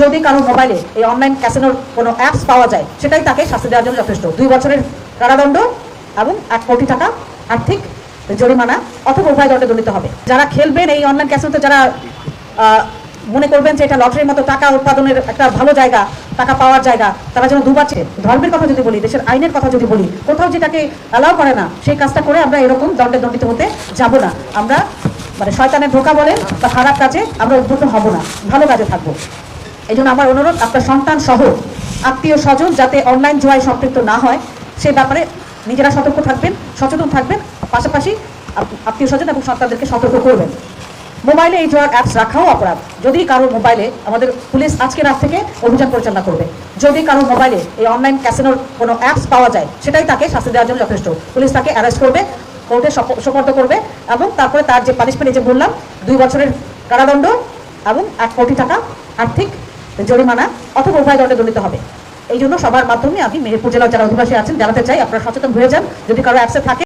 যদি কারও মোবাইলে এই অনলাইন ক্যাসিনোর কোনো অ্যাপস পাওয়া যায়, সেটাই তাকে শাস্তি দেওয়ার জন্য যথেষ্ট। দুই বছরের কারাদণ্ড এবং এক কোটি টাকা আর্থিক জরিমানা অথবা উভয় দণ্ডে দণ্ডিত হবে। যারা খেলবেন এই অনলাইন ক্যাসিনোতে, যারা মনে করবেন যে এটা লটারির মতো টাকা উৎপাদনের একটা ভালো জায়গা, টাকা পাওয়ার জায়গা, তারা যেন দুবার চেয়ে, ধর্মের কথা যদি বলি, দেশের আইনের কথা যদি বলি, কোথাও যেটাকে অ্যালাউ করে না, সেই কাজটা করে আমরা এরকম দণ্ডে দণ্ডিত হতে যাব না। আমরা মানে শয়তানের ধোকা বলেন বা খারাপ কাজে আমরা উদ্বুদ্ধ হব না। ভালো কাজে থাকব। এই জন্য আমার অনুরোধ, আপনার সন্তান সহ আত্মীয় স্বজন যাতে অনলাইন জুয়ায় সম্পৃক্ত না হয়, সে ব্যাপারে নিজেরা সতর্ক থাকবেন, সচেতন থাকবেন, পাশাপাশি আত্মীয় স্বজন এবং সন্তানদেরকে সতর্ক করবেন। মোবাইলে এই জোয়ার অ্যাপস রাখাও অপরাধ। যদি কারও মোবাইলে আমাদের পুলিশ আজকে রাত থেকে অভিযান পরিচালনা করবে। যদি কারও মোবাইলে এই অনলাইন ক্যাসিনোর কোনো অ্যাপস পাওয়া যায়, সেটাই তাকে শাস্তি দেওয়ার জন্য যথেষ্ট। পুলিশ তাকে অ্যারেস্ট করবে, কোর্টে সপ- সোপর্দ করবে এবং তারপরে তার যে পানিশমেন্ট যে বললাম, দুই বছরের কারাদণ্ড এবং এক কোটি টাকা আর্থিক জরিমানা অথবা উভয় দণ্ডে দণ্ডিত হবে। এই জন্য সবার মাধ্যমে আমি মেহেরপুর জেলার যারা অধিবাসী আছেন, জানাতে চাই আপনারা সচেতন হয়ে যান। যদি কারও অ্যাপসে থাকে